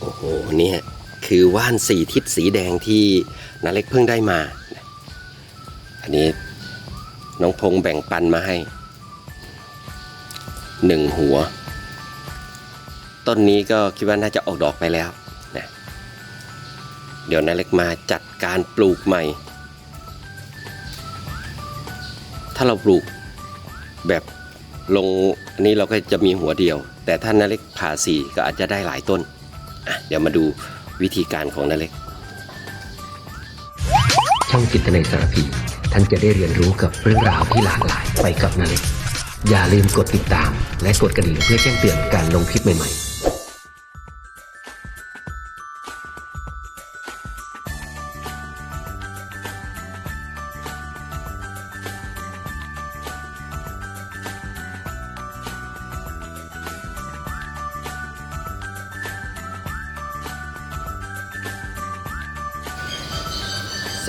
โอ้โหเนี่ฮะคือว่านสี่ทิศสีแดงที่นาเล็กเพิ่งได้มา อันนี้น้องพงษ์แบ่งปันมาให้หนึ่งหัว ต้นนี้ก็คิดว่าน่าจะออกดอกไปแล้วนะเดี๋ยวนาเล็กมาจัดการปลูกใหม่ ถ้าเราปลูกแบบลงอันนี้เราก็จะมีหัวเดียว แต่ถ้านาเล็กผ่าสี่ก็อาจจะได้หลายต้น เดี๋ยวมาดูวิธีการของนาเล็ก ช่องจิตในสารพี ท่านจะได้เรียนรู้กับเรื่องราวที่หลากหลายไปกับนาเล็ก อย่าลืมกดติดตาม และกดกระดิ่งเพื่อแจ้งเตือนการลงคลิปใหม่ๆ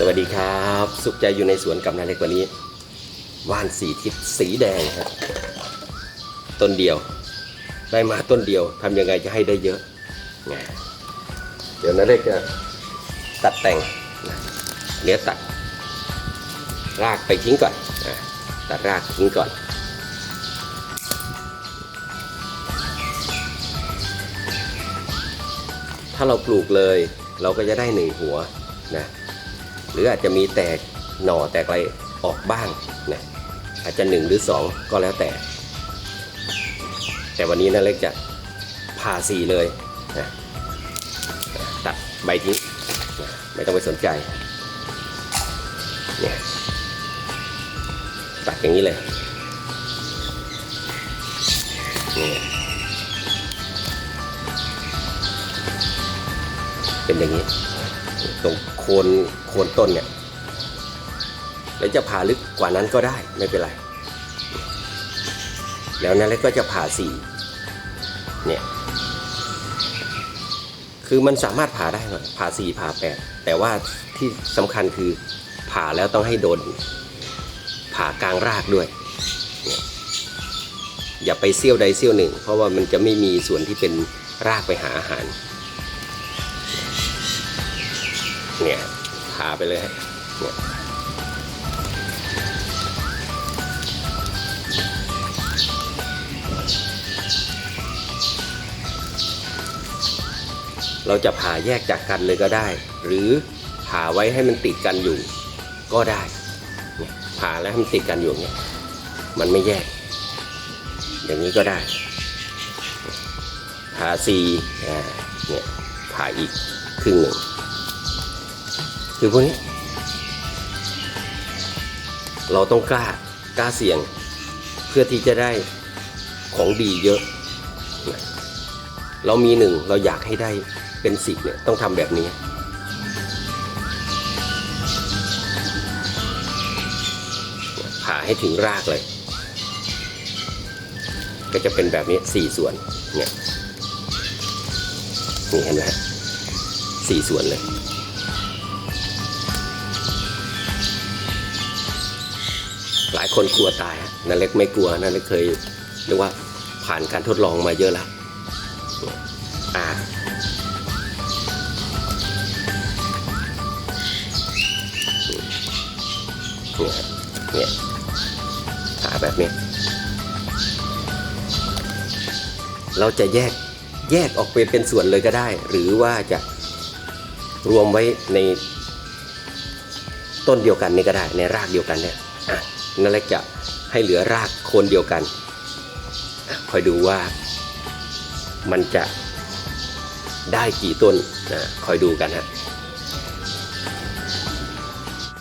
สวัสดีครับ สุขใจอยู่ในสวนกับนาเล็กวันนี้ว่านสีทิศสีแดงครับต้นเดียว ได้มาต้นเดียวทำยังไงจะให้ได้เยอะงเดี๋ยวนาเล็กจะตัดแต่งเดี๋ยตัด รากไปทิ้งก่อนตัดรากทิ้งก่อนถ้าเราปลูกเลยเราก็จะได้หนึ่งหัวนะ หรืออาจจะมีแตกหน่อแตกอะไรออกบ้างนะอาจจะหนึ่งหรือสองก็แล้วแต่ แต่วันนี้นะเล็กจะผ่าสีเลยนะตัดใบทิ้งนะไม่ต้องไปสนใจเนี่ยตัดอย่างนี้เลยเนี่เป็นอย่างนี้ ตรงโคนโคนต้นเนี่ยแล้วจะผ่าลึกกว่านั้นก็ได้ไม่เป็นไร แล้วนั้นแล้วก็จะผ่าสี่เนี่ยคือมันสามารถผ่าได้หมดผ่าสี่ผ่าแปดแต่ว่าที่สำคัญคือผ่าแล้วต้องให้โดน ผ่ากลางรากด้วยเนี่ยอย่าไปเสี้ยวใดเสี้ยวหนึ่ง เพราะว่ามันจะไม่มีส่วนที่เป็นรากไปหาอาหาร เนี่ยผ่าไปเลยเนี่ยเราจะผ่าแยกจากกันเลยก็ได้ หรือผ่าไว้ให้มันติดกันอยู่ก็ได้เนี่ยผ่าแล้วให้มันติดกันอยู่เนี่ยมันไม่แยก อย่างนี้ก็ได้ผ่าสี่อ่าเนี่ยผ่าอีกครึ่งหนึ่ง คือพวกนี้ เราต้องกล้ากล้าเสี่ยง เพื่อที่จะได้ของดีเยอะ เรามีหนึ่งเราอยากให้ได้เป็นสิบเนี่ยต้องทำแบบนี้ ผ่าให้ถึงรากเลย ก็จะเป็นแบบนี้สี่ส่วนเนี่ยนี่เห็นไหมสี่ส่วนเลย หลายคนกลัวตายนันเล็กไม่กลัวนันเล็กเคยเรียกว่าผ่านการทดลองมาเยอะแล้วอ่าเนี่ยเนี่ยหาแบบนี้ เราจะแยกแยกออกเป็นเป็นส่วนเลยก็ได้ หรือว่าจะรวมไว้ในต้นเดียวกันนี่ก็ได้ ในรากเดียวกันเนี่ยอะ นั่นแหละจะให้เหลือรากโคนเดียวกัน คอยดูว่ามันจะได้กี่ต้นนะคอยดูกันฮะ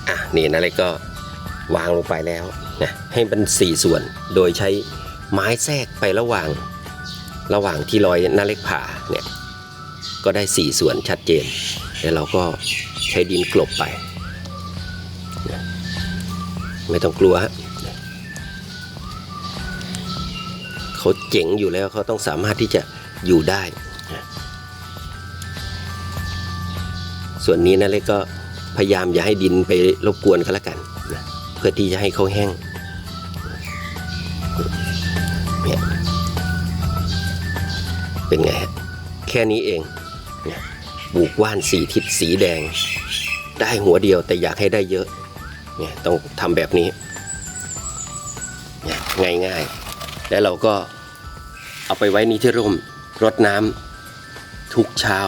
อะนี่นั่นแหละก็วางลงไปแล้วนะให้มันสี่ส่วนโดยใช้ไม้แทรกไประหว่าง ระหว่างที่รอยนาเล็กผ่าเนี่ยก็ได้สี่ส่วนชัดเจน แล้วเราก็ใช้ดินกลบไป ไม่ต้องกลัวฮะเขาเจ๋งอยู่แล้วเขาต้องสามารถที่จะอยู่ได้ ส่วนนี้นะเล็กก็พยายามอย่าให้ดินไปรบกวนเขาละกันนะเพื่อที่จะให้เขาแห้งเป็นไงฮะแค่นี้เองเนี่ยปลูกว่านสีทิศสีแดง ได้หัวเดียวแต่อยากให้ได้เยอะ เนี่ยต้องทำแบบนี้เนี่ยง่ายแล้วเราก็เอาไปไว้นี้ที่ร่มรดน้ำทุกเช้า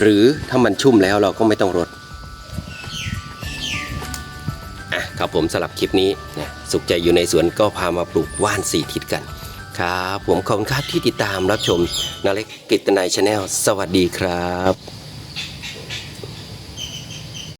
หรือถ้ามันชุ่มแล้วเราก็ไม่ต้องรดอะครับผมสำหรับคลิปนี้นะสุขใจอยู่ในสวนก็พามาปลูกว่านสี่ทิศกัน ครับ ผมขอบคุณครับที่ติดตามรับชมนาเล็กกิตนายชาแนลสวัสดีครับ